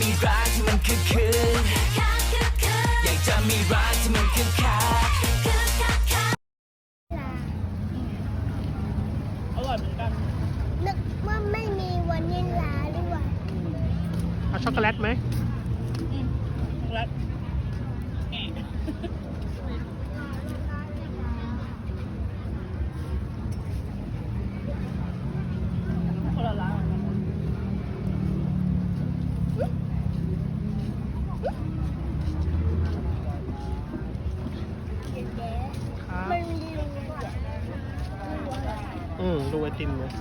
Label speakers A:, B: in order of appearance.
A: มีรักที่มันคือคืน
B: อย
A: ากจะมีรักที่มันคือคั
B: ก
C: อร่อยเหมือนกัน
D: นึกว่าไม่มีวานิลลาด้วยเ
E: อาช็อกโกแลตไหมช็อกโกแล
C: ต
E: อ
D: ะ
E: อืมดูไอติมเลย